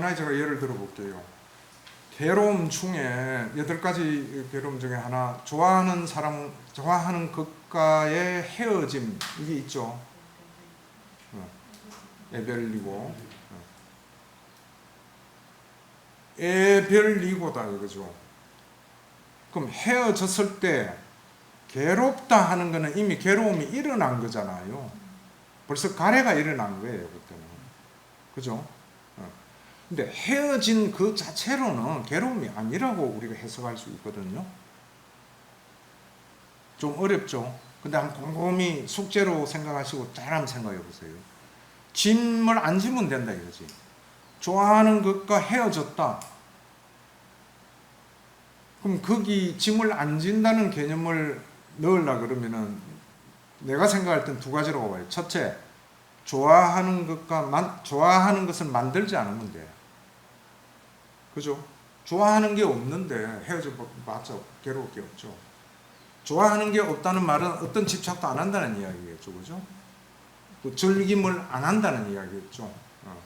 하나의 제가 예를 들어 볼게요. 괴로움 중에 여덟 가지 괴로움 중에 하나 좋아하는 사람 좋아하는 것과의 헤어짐 이게 있죠. 어, 애별리고 어. 애별리고다 이거죠. 그럼 헤어졌을 때 괴롭다 하는 거는 이미 괴로움이 일어난 거잖아요. 벌써 가래가 일어난 거예요 그때는. 그죠? 어. 근데 헤어진 그 자체로는 괴로움이 아니라고 우리가 해석할 수 있거든요. 좀 어렵죠. 근데 한번 곰곰이 숙제로 생각하시고 잘 한번 생각해 보세요. 짐을 안 지면 된다 이거지. 좋아하는 것과 헤어졌다. 그럼 거기 짐을 안 진다는 개념을 넣으려 그러면은 내가 생각할 땐 두 가지라고 봐요. 첫째, 좋아하는 것과 만, 좋아하는 것을 만들지 않으면 돼. 그죠? 좋아하는 게 없는데 헤어져 봤자 괴로울 게 없죠. 좋아하는 게 없다는 말은 어떤 집착도 안 한다는 이야기겠죠. 그죠? 또 즐김을 안 한다는 이야기겠죠. 어.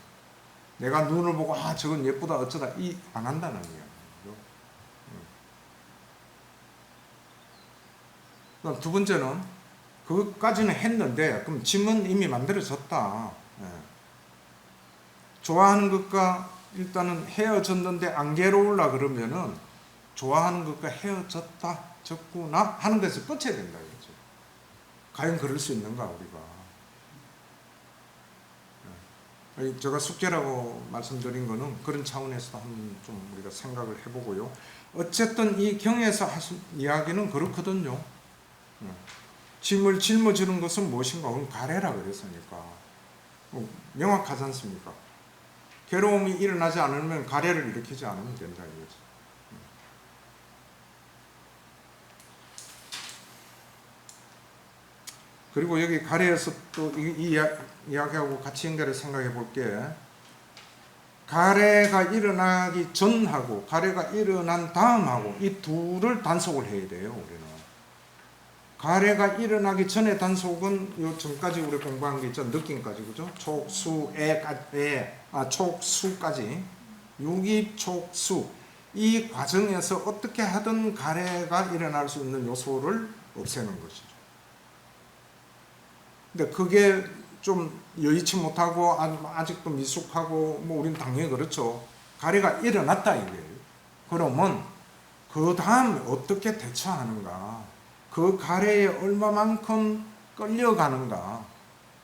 내가 눈을 보고 아 저건 예쁘다 어쩌다 이 안 한다는 이야기죠. 그럼 두 번째는 그것까지는 했는데 그럼 짐은 이미 만들어졌다. 예. 좋아하는 것과 일단은 헤어졌는데 안 괴로울라 그러면은 좋아하는 것과 헤어졌다, 졌구나 하는 데서 끝쳐야 된다 이거죠. 과연 그럴 수 있는가 우리가? 예. 아니, 제가 숙제라고 말씀드린 거는 그런 차원에서 한번 좀 우리가 생각을 해보고요. 어쨌든 이 경에서 하신 이야기는 그렇거든요. 예. 짐을 짊어지는 것은 무엇인가? 그건 가래라 그랬으니까. 어, 명확하지 않습니까? 괴로움이 일어나지 않으면 가래를 일으키지 않으면 된다 이거지. 그리고 여기 가래에서 또이 이야기하고 같이 연결해 생각해 볼게. 가래가 일어나기 전하고 가래가 일어난 다음하고 이 둘을 단속을 해야 돼요, 우리는. 가래가 일어나기 전에 단속은 요 전까지 우리 공부한 게 있죠. 느낌까지 그죠? 촉수, 애까지, 아 촉수까지 유기 촉수 이 과정에서 어떻게 하든 가래가 일어날 수 있는 요소를 없애는 것이죠. 근데 그게 좀 여의치 못하고 아직도 미숙하고 뭐 우리는 당연히 그렇죠. 가래가 일어났다 이거예요. 그러면 그 다음 어떻게 대처하는가? 그 가래에 얼마만큼 끌려가는가?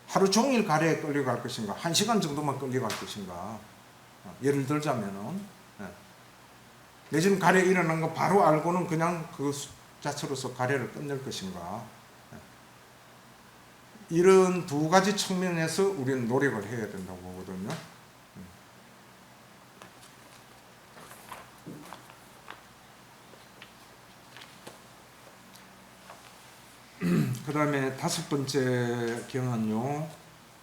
하루 종일 가래에 끌려갈 것인가? 한 시간 정도만 끌려갈 것인가? 어, 예를 들자면은 예. 내 지금 가래 일어난 거 바로 알고는 그냥 그 자체로서 가래를 끝낼 것인가? 예. 이런 두 가지 측면에서 우리는 노력을 해야 된다고 보거든요. 그 다음에 다섯 번째 경은요.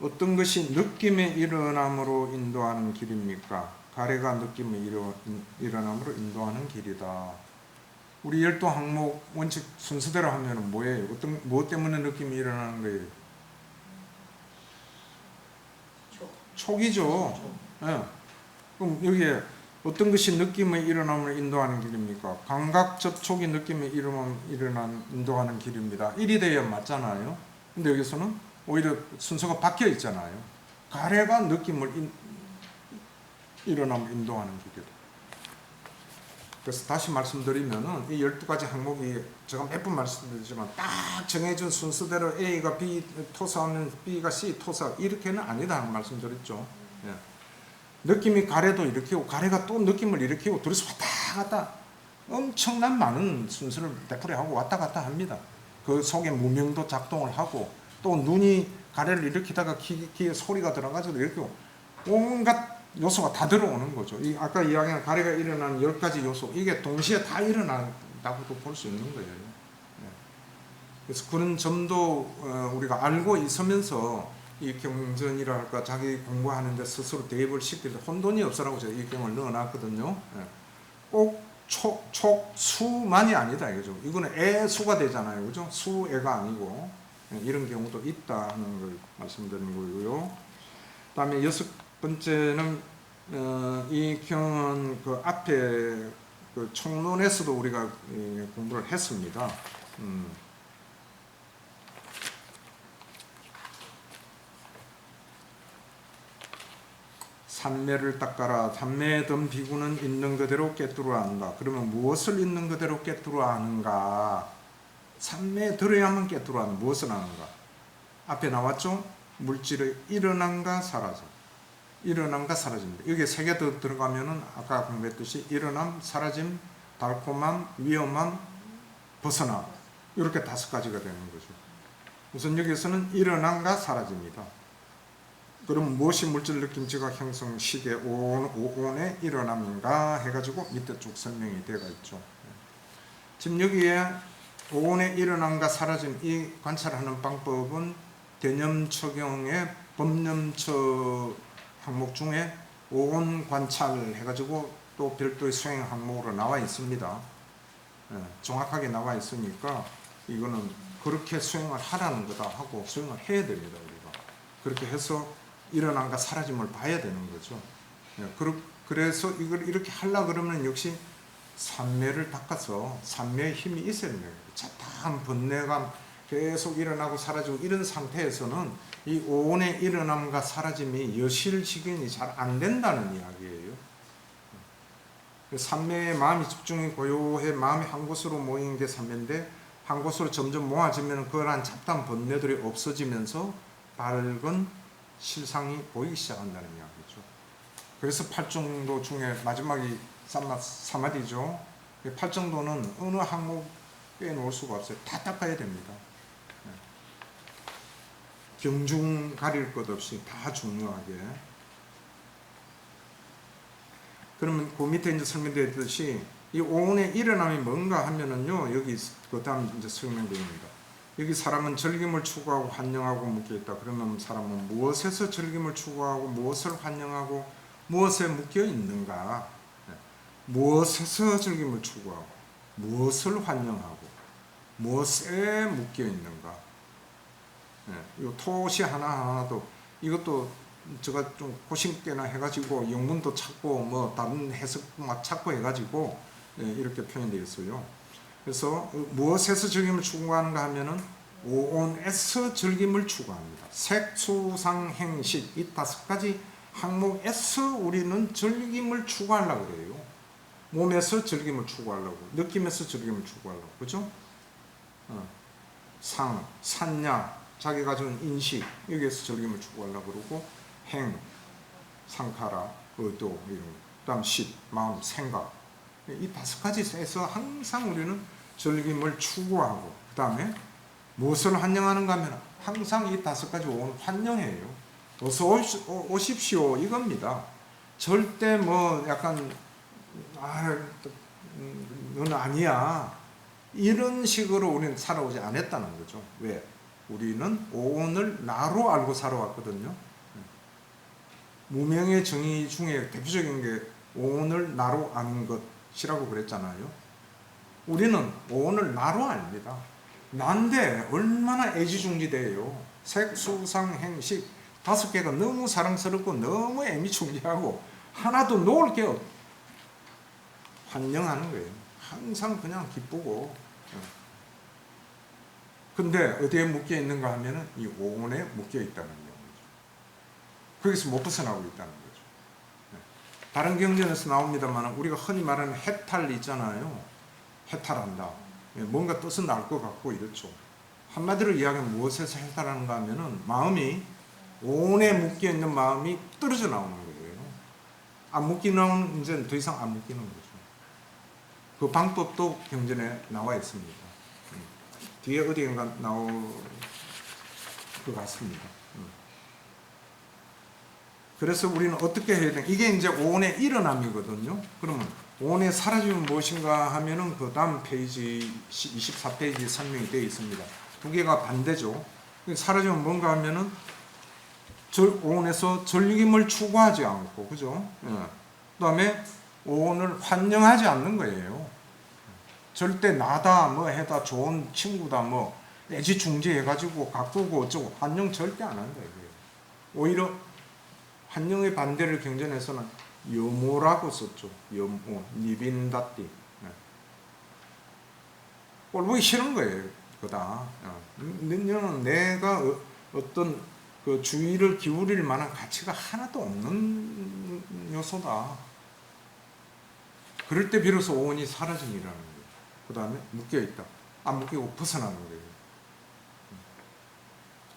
어떤 것이 느낌에 일어남으로 인도하는 길입니까? 가래가 느낌에 일어, 일어남으로 인도하는 길이다. 우리 열두 항목 원칙 순서대로 하면 뭐예요? 어떤 무엇 때문에 느낌이 일어나는 거예요? 촉이죠. 예. 그럼 여기에 어떤 것이 느낌의 일어남을 인도하는 길입니까? 감각 접촉이 느낌의 일어남, 일어난 인도하는 길입니다. 1이 되어 맞잖아요. 근데 여기서는 오히려 순서가 바뀌어 있잖아요. 가래가 느낌을 인, 일어남을 인도하는 길이다. 그래서 다시 말씀드리면은 이 12가지 항목이 제가 몇 번 말씀드리지만 딱 정해진 순서대로 A가 B 토사하면 B가 C 토사 이렇게는 아니다 말씀드렸죠. 예. 느낌이 가래도 일으키고 가래가 또 느낌을 일으키고 둘이서 왔다 갔다 엄청난 많은 순서를 되풀이하고 왔다 갔다 합니다. 그 속에 무명도 작동을 하고 또 눈이 가래를 일으키다가 귀, 귀에 소리가 들어가지고 일으키고 온갖 요소가 다 들어오는 거죠. 이 아까 이야기한 가래가 일어나는 열 가지 요소 이게 동시에 다 일어난다고도 볼 수 있는 거예요. 네. 그래서 그런 점도 어, 우리가 알고 있으면서 이 경전이랄까 자기 공부하는데 스스로 대입을 시킬 때 혼돈이 없어라고 제가 이 경을 넣어놨거든요. 예. 꼭 촉, 촉, 수만이 아니다 이거죠. 이거는 애수가 되잖아요. 그죠? 수애가 아니고 예, 이런 경우도 있다는 걸 말씀드리는 거고요. 다음에 여섯 번째는 어, 이 경은 그 앞에 그 총론에서도 우리가 예, 공부를 했습니다. 음. 산매를 닦아라. 산매에 든 비구는 있는 그대로 깨뜨려 안다. 그러면 무엇을 있는 그대로 깨뜨려 아는가? 산매에 들어야만 깨뜨려 아는 무엇을 아는가? 앞에 나왔죠? 물질의 일어남과 사라짐. 일어남과 사라집니다. 여기에 세개더 들어가면은 아까 공부했듯이 일어남, 사라짐, 달콤함, 위험함, 벗어남. 이렇게 다섯 가지가 되는 거죠. 우선 여기서는 일어남과 사라집니다. 그럼 무엇이 물질 느낌지가 형성 시계 오온, 오온의 일어남인가 해가지고 밑에 쭉 설명이 되어 있죠. 지금 여기에 오온의 일어남과 사라짐 이 관찰하는 방법은 개념 적용의 법념처 항목 중에 오온 관찰 해가지고 또 별도의 수행 항목으로 나와 있습니다. 예, 정확하게 나와 있으니까 이거는 그렇게 수행을 하라는 거다 하고 수행을 해야 됩니다 우리가 그렇게 해서 일어난가 사라짐을 봐야 되는 거죠. 예, 그래서 이걸 이렇게 하려 그러면 역시 산매를 닦아서 산매의 힘이 있어야 됩니다. 차타한 번뇌감 계속 일어나고 사라지고 이런 상태에서는 이 오온의 일어남과 사라짐이 여실시견이 잘 안 된다는 이야기예요. 산매에 마음이 집중이 고요해 마음이 한 곳으로 모이는 게 산매인데 한 곳으로 점점 모아지면 그러한 잡다한 번뇌들이 없어지면서 밝은 실상이 보이기 시작한다는 이야기죠. 그래서 팔정도 중에 마지막이 사마, 사마디죠. 이 팔정도는 어느 항목에 놓을 수가 없어요. 다 닦아야 됩니다. 네. 경중 가릴 것 없이 다 중요하게. 그러면 그 밑에 이제 설명되었듯이 이 오온의 일어남이 뭔가 하면은요 여기 그 다음 이제 설명됩니다. 여기 사람은 즐김을 추구하고 환영하고 묶여 있다. 그러면 사람은 무엇에서 즐김을 추구하고 무엇을 환영하고 무엇에 묶여 있는가? 네. 무엇에서 즐김을 추구하고 무엇을 환영하고 무엇에 묶여 있는가? 네. 이 토시 하나 하나도 이것도 제가 좀 고심께나 해가지고 영문도 찾고 뭐 다른 해석 막 찾고 해가지고 예, 이렇게 표현되어 있어요. 그래서 무엇에서 즐김을 추구하는가 하면은 오온에서 즐김을 추구합니다. 색, 수상, 행식 이 다섯 가지 항목에서 우리는 즐김을 추구하려고 그래요. 몸에서 즐김을 추구하려고, 느낌에서 즐김을 추구하려고, 그죠? 어. 상, 산냐, 자기 가진 인식 여기에서 즐김을 추구하려고 그러고 행, 상카라, 의도 이런 거. 그다음 식, 마음, 생각 이 다섯 가지에서 항상 우리는 즐김을 추구하고 그 다음에 무엇을 환영하는가 하면 항상 이 다섯 가지 오는 환영해요. 어서 오- 오십시오 이겁니다. 절대 뭐 약간 아 음, 너는 아니야 이런 식으로 우리는 살아오지 않았다는 거죠. 왜? 우리는 오온을 나로 알고 살아왔거든요. 무명의 정의 중에 대표적인 게 오온을 나로 아는 것이라고 그랬잖아요. 우리는 오온을 나로 압니다. 난데 얼마나 애지중지돼요. 색수상 행식 다섯 개가 너무 사랑스럽고 너무 애미충지하고 하나도 놓을 게 없. 환영하는 거예요. 항상 그냥 기쁘고. 어. 근데 어디에 묶여 있는가 하면은 이 오온에 묶여 있다는 거죠. 거기서 못 벗어나고 있다는 거죠. 네. 다른 경전에서 나옵니다만 우리가 흔히 말하는 해탈 있잖아요. 해탈한다. 예, 뭔가 뜻은 알 것 같고 이렇죠. 한마디로 이야기하면 무엇에서 해탈하는가 하면은 마음이 온에 묶여 있는 마음이 떨어져 나오는 거예요. 안 묶이는 이제 더 이상 안 묶이는 거죠. 그 방법도 경전에 나와 있습니다. 음. 뒤에 어디인가 나올 것 같습니다. 음. 그래서 우리는 어떻게 해야 돼? 이게 이제 오온의 일어남이거든요. 그러면 오 온의 사라지면 무엇인가 하면은 그 다음 페이지 24페이지 설명이 되어 있습니다. 두 개가 반대죠. 사라지면 뭔가 하면은 절, 오온에서 즐김을 추구하지 않고, 그죠? 예. 그다음에 오온을 환영하지 않는 거예요. 절대 나다, 뭐 해다, 좋은 친구다, 뭐 애지중지해 가지고 가꾸고 어쩌고 환영 절대 안 한다 이거예요. 오히려 환영의 반대를 경전에서는 여모라고 썼죠. 여모, 니빈다띠. 네. 꼴 보기 싫은 거예요. 그다. 어. 너는 내가 어, 어떤 그 주의를 기울일 만한 가치가 하나도 없는 요소다. 그럴 때 비로소 오온이 사라짐이라는 거예요. 그 다음에 묶여있다. 안 묶이고 벗어나는 거예요.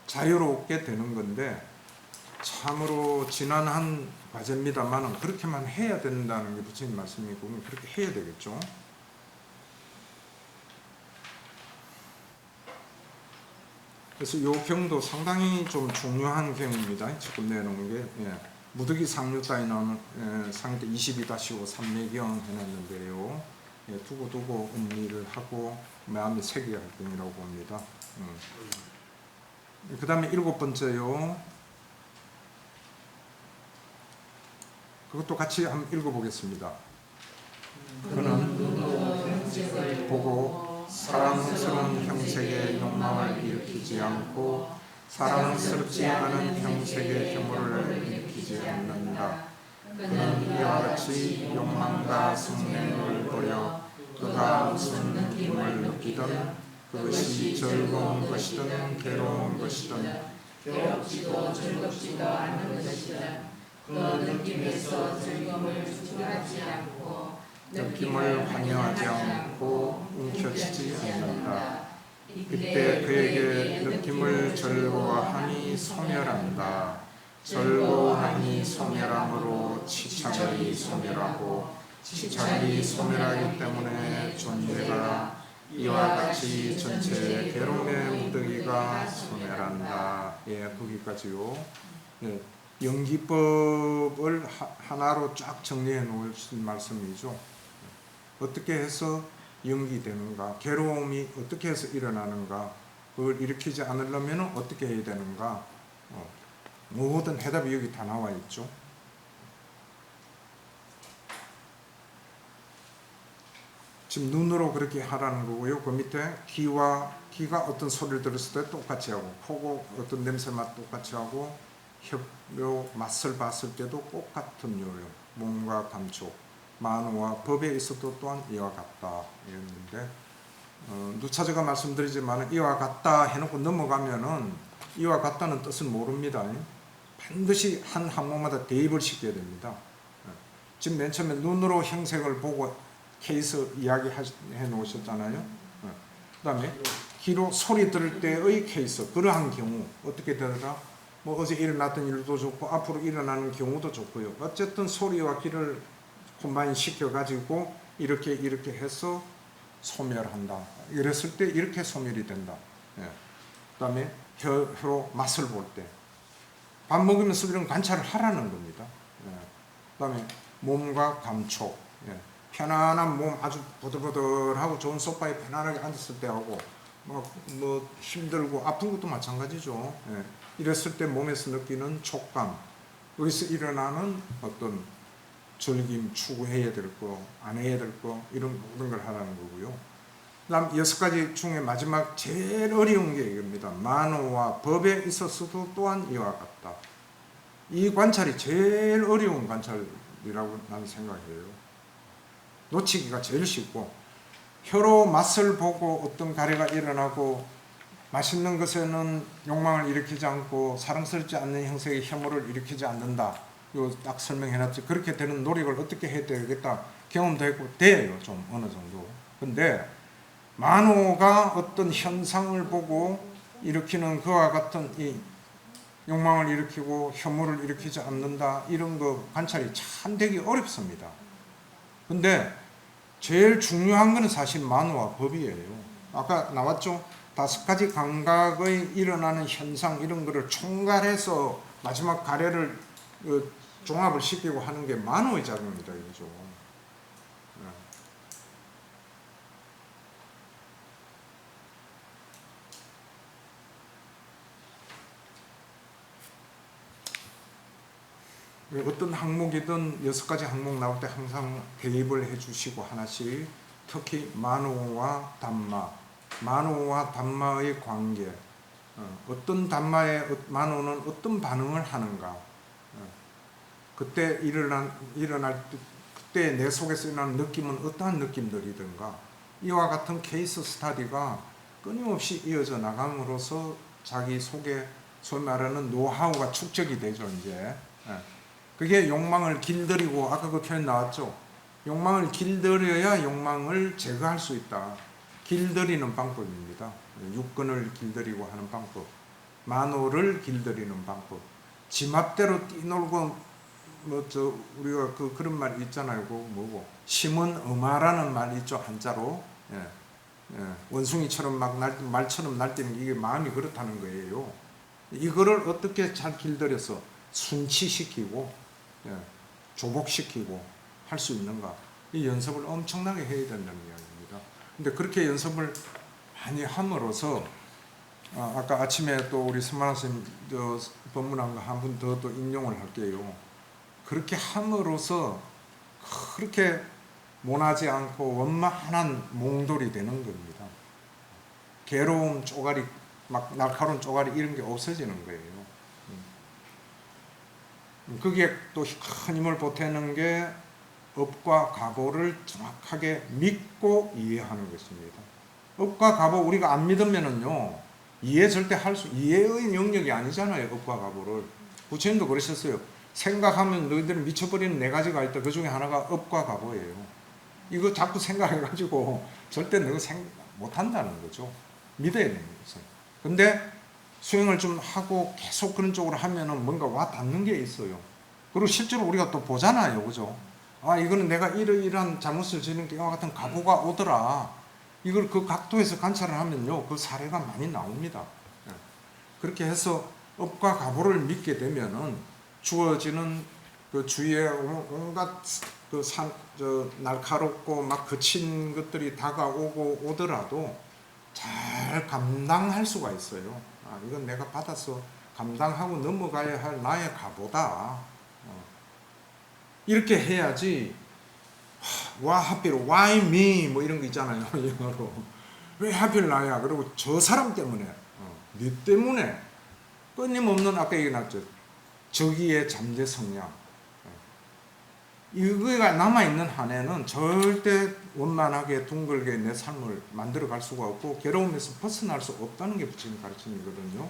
자유롭게 되는 건데 참으로 지난 한 과제입니다만은 그렇게만 해야 된다는 게 부처님 말씀이고 그렇게 해야 되겠죠. 그래서 이 경도 상당히 좀 중요한 경입니다. 지금 내놓은 게 예. 무더기 상류 따위 나오는 예, 상대 22-5 삼매경 해놨는데요. 예, 두고 두고 음리를 하고 마음이 세계 활동이라고 봅니다. 음. 그 다음에 일곱 번째요. 그것도 같이 한번 읽어보겠습니다. 그는 보고 사랑스러운 형색의 욕망을 일으키지 않고 사랑스럽지 않은 형색의 경우를 일으키지 않는다. 그는 이와 같이 욕망과 성능을 보여 그가 무슨 느낌을 느끼든 그것이 즐거운 것이든 괴로운 것이든 괴롭지도 즐겁지도 않은 것이든 그 느낌에서 즐거움을 추구하지 않고 느낌을 관여하지 않고 움켜쥐지 않는다. 이때 그에게 느낌을 즐거워함이 소멸한다. 즐거워함이 소멸함으로 치착이 소멸하고 치착이 소멸하기 때문에 존재가 이와 같이 전체 괴로움의 무더기가 소멸한다. 예, 거기까지요. 네, 연기법을 하, 하나로 쫙 정리해 놓으신 말씀이죠. 어떻게 해서 연기되는가, 괴로움이 어떻게 해서 일어나는가, 그걸 일으키지 않으려면 어떻게 해야 되는가, 어, 모든 해답이 여기 다 나와 있죠. 지금 눈으로 그렇게 하라는 거고요. 그 밑에 귀와 귀가 어떤 소리를 들었을 때 똑같이 하고, 코고 어떤 냄새 맛 똑같이 하고, 혀 맛을 봤을 때도 똑같은 요요. 몸과 감촉, 만호와 법에 있어도 또한 이와 같다 이랬는데 어, 누차제가 말씀드리지만 이와 같다 해놓고 넘어가면은 이와 같다는 뜻은 모릅니다. 반드시 한 항목마다 대입을 시켜야 됩니다. 어, 지금 맨 처음에 눈으로 형색을 보고 케이스 이야기 해 놓으셨잖아요. 어, 그 다음에 귀로 소리 들을 때의 케이스 그러한 경우 어떻게 되더라? 뭐 어제 일어났던 일도 좋고 앞으로 일어나는 경우도 좋고요. 어쨌든 소리와 귀를 콤바인 시켜 가지고 이렇게 이렇게 해서 소멸한다. 이랬을 때 이렇게 소멸이 된다. 예. 그 다음에 혀, 로 맛을 볼 때. 밥 먹으면서 이런 관찰을 하라는 겁니다. 예. 그 다음에 몸과 감촉. 예. 편안한 몸 아주 보들보들하고 좋은 소파에 편안하게 앉았을 때 하고 뭐, 뭐 힘들고 아픈 것도 마찬가지죠. 예. 이랬을 때 몸에서 느끼는 촉감, 여기서 일어나는 어떤 즐김, 추구해야 될 거, 안 해야 될 거, 이런 모든 걸 하라는 거고요. 다음 여섯 가지 중에 마지막 제일 어려운 게 이겁니다. 만호와 법에 있어서도 또한 이와 같다. 이 관찰이 제일 어려운 관찰이라고 나는 생각해요. 놓치기가 제일 쉽고, 혀로 맛을 보고 어떤 가래가 일어나고 맛있는 것에는 욕망을 일으키지 않고 사랑스럽지 않는 형색의 혐오를 일으키지 않는다. 이거 딱 설명해놨죠. 그렇게 되는 노력을 어떻게 해야 되겠다. 경험도 했고 돼요. 좀 어느 정도. 근데 만호가 어떤 현상을 보고 일으키는 그와 같은 이 욕망을 일으키고 혐오를 일으키지 않는다. 이런 거 관찰이 참 되기 어렵습니다. 근데 제일 중요한 거는 사실 만호와 법이에요. 아까 나왔죠? 다섯 가지 감각의 일어나는 현상 이런 거를 총괄해서 마지막 가래를 그 종합을 시키고 하는 게 만호의 작용이다 이거죠. 예. 어떤 항목이든 여섯 가지 항목 나올 때 항상 대입을 해주시고 하나씩 특히 만호와 담마 만호와 담마의 관계, 어, 어떤 담마의 만호는 어떤 반응을 하는가, 어, 그 그때 일어난 일어날 때 그때 내 속에서 일어나는 느낌은 어떠한 느낌들이든가. 이와 같은 케이스 스타디가 끊임없이 이어져 나감으로써 자기 속에 소위 말하는 노하우가 축적이 되죠 이제. 예. 그게 욕망을 길들이고 아까 그 표현 나왔죠? 욕망을 길들여야 욕망을 제거할 수 있다 길들이는 방법입니다 육근을 길들이고 하는 방법 만호를 길들이는 방법 지 맘대로 뛰놀고 뭐저 우리가 그 그런 말 있잖아요. 그 뭐고 심은 엄하라는 말 있죠 한자로. 예. 예. 원숭이처럼 막 날, 말처럼 날뛰는 이게 마음이 그렇다는 거예요. 이거를 어떻게 잘 길들여서 순치시키고 예. 조복시키고 할 수 있는가? 이 연습을 엄청나게 해야 된다는 이야기입니다. 근데 그렇게 연습을 많이 함으로써 아, 아까 아침에 또 우리 스마나 선생님 저 법문한 거 한 분 더 또 인용을 할게요. 그렇게 함으로써 그렇게 모나지 않고 원만한 몽돌이 되는 겁니다. 괴로움, 쪼가리, 막 날카로운 쪼가리 이런 게 없어지는 거예요. 음. 그게 또큰 힘을 보태는 게 업과 가보를 정확하게 믿고 이해하는 것입니다. 업과 가보 우리가 안 믿으면은요 이해 절대 할 수 이해의 영역이 아니잖아요 업과 가보를 부처님도 그러셨어요. 생각하면 너희들은 미쳐버리는 네 가지가 있다. 그 중에 하나가 업과 가보예요. 이거 자꾸 생각해가지고 절대 너가 생 못한다는 거죠. 믿어야 되는 거죠. 근데 수행을 좀 하고 계속 그런 쪽으로 하면은 뭔가 와 닿는 게 있어요. 그리고 실제로 우리가 또 보잖아요. 그죠? 아, 이거는 내가 이러이러한 잘못을 지는 게 이와 같은 가보가 오더라. 이걸 그 각도에서 관찰을 하면요. 그 사례가 많이 나옵니다. 예. 그렇게 해서 업과 가보를 믿게 되면은 주어지는 그 주위에 온- 온갖 그 산, 저 날카롭고 막 거친 것들이 다가오고 오더라도 잘 감당할 수가 있어요. 아, 이건 내가 받아서 감당하고 넘어가야 할 나의 가보다. 어. 이렇게 해야지. 하, 와 하필 why me 뭐 이런 거 있잖아요 영어로 왜 하필 나야 그리고 저 사람 때문에 어, 네 때문에 끊임없는 아까 얘기 났죠 저기의 잠재 성향. 이거가 남아있는 한에는 절대 원만하게 둥글게 내 삶을 만들어 갈 수가 없고 괴로움에서 벗어날 수 없다는 게 부처님 가르침이거든요.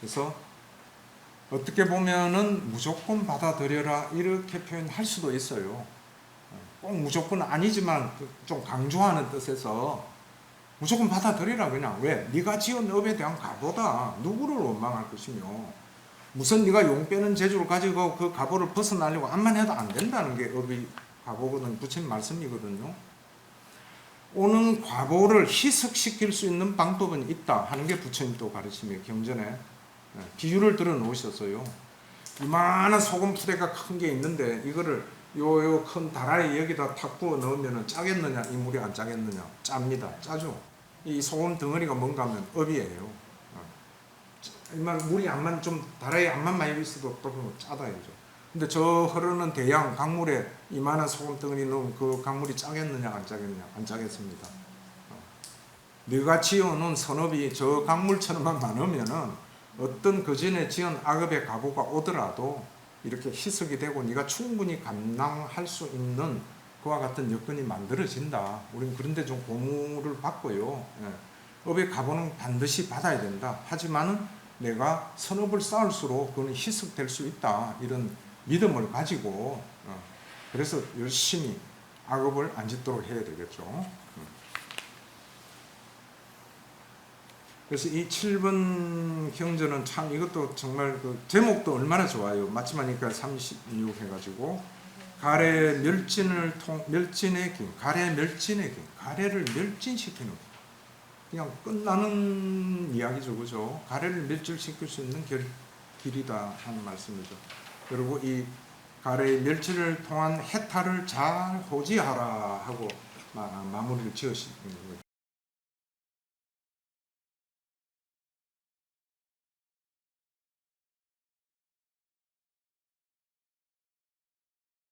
그래서 어떻게 보면은 무조건 받아들여라 이렇게 표현할 수도 있어요. 꼭 무조건 아니지만 그좀 강조하는 뜻에서 무조건 받아들이라 그냥 왜? 네가 지은 업에 대한 가보다 누구를 원망할 것이며 무슨 네가 용 빼는 재주를 가지고 그 가보를 벗어나려고 암만 해도 안 된다는 게 업이 가보거든 부처님 말씀이거든요. 오는 과보를 희석시킬 수 있는 방법은 있다 하는 게 부처님 또 가르침이에요. 경전에 예, 비유를 들어 놓으셨어요. 이만한 소금 푸대가 큰 게 있는데 이거를 요요 큰 다라이 여기다 탁 부어 넣으면 짜겠느냐 이 물이 안 짜겠느냐. 짭니다. 짜죠. 이 소금 덩어리가 뭔가 하면 업이에요. 어. 이만 물이 안만 좀 다라이 안만 많이 있어도 또 짜다 이죠. 근데 저 흐르는 대양 강물에 이만한 소금 덩어리 넣으면 그 강물이 짜겠느냐 안 짜겠느냐. 안 짜겠습니다. 어. 네가 지어놓은 선업이 저 강물처럼만 많으면은 어떤 그 전에 지은 악업의 가보가 오더라도 이렇게 희석이 되고 네가 충분히 감당할 수 있는 그와 같은 여건이 만들어진다. 우리는 그런데 좀 고무를 받고요. 예. 업에 가보는 반드시 받아야 된다. 하지만은 내가 선업을 쌓을수록 그는 희석될 수 있다. 이런 믿음을 가지고 어, 그래서 열심히 악업을 안 짓도록 해야 되겠죠. 음. 그래서 이 7번 경전은 참 이것도 정말 그 제목도 얼마나 좋아요. 마침 하니까 36 해가지고 가래 멸진을 통 멸진의 길, 가래 멸진의 길, 가래를 멸진시키는 그냥 끝나는 이야기죠, 그죠? 가래를 멸질시킬 수 있는 길, 길이다 하는 말씀이죠. 그리고 이 가래의 멸치를 통한 해탈을 잘 호지하라 하고 마- 마무리를 지으시는 거죠.